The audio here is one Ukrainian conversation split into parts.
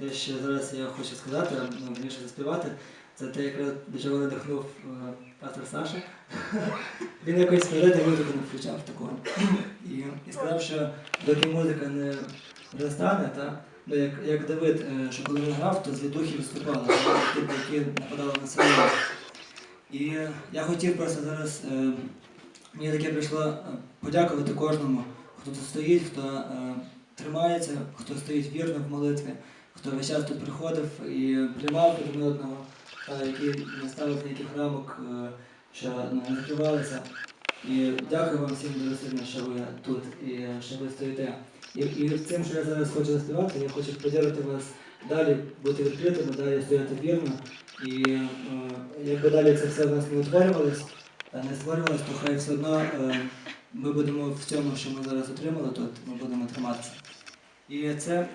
те, що зараз я хочу сказати, ну, більше заспівати, це те, якраз до чого надихнув е, пастор Саша. Він якось вперед музику не включав такого. І, і сказав, що доки музика не перестане, та, ну, як, як Давид, е, що коли він грав, то звідухи виступали, типу, які нападали на село. І я хотів просто зараз, е, мені таке прийшло е, подякувати кожному, хто тут стоїть, хто е, тримається, хто стоїть вірно в молитві, хто весь час тут приходив і приймав один одного, який не ставив ніяких рамок, е, що не закривалися. І дякую вам всім дуже сильно, що ви тут і що ви стоїте. І, і цим, що я зараз хочу заспівати, я хочу поділити вас далі бути відкритими, далі стояти вірно. І е, якби далі це все в нас не утворювалось, не створювалось, то хай все одно е, ми будемо в цьому, що ми зараз отримали тут, ми будемо триматися. І це.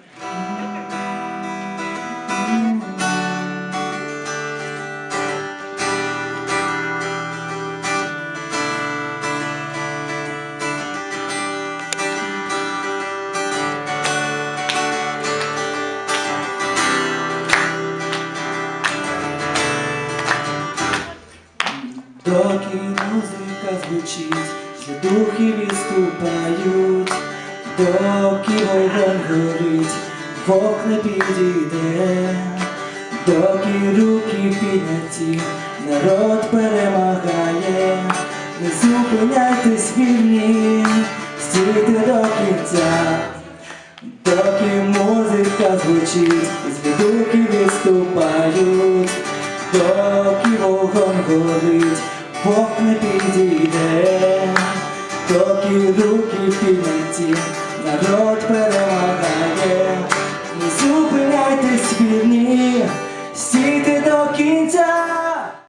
Доки музика звучить, що духи відступають, доки вогонь горить, не підійде, доки руки підняті, народ перемагає, не зупиняйтесь вільні, стійте до кінця. Доки музика звучить, звідуки відступають, не підійде, доки руки підняті, народ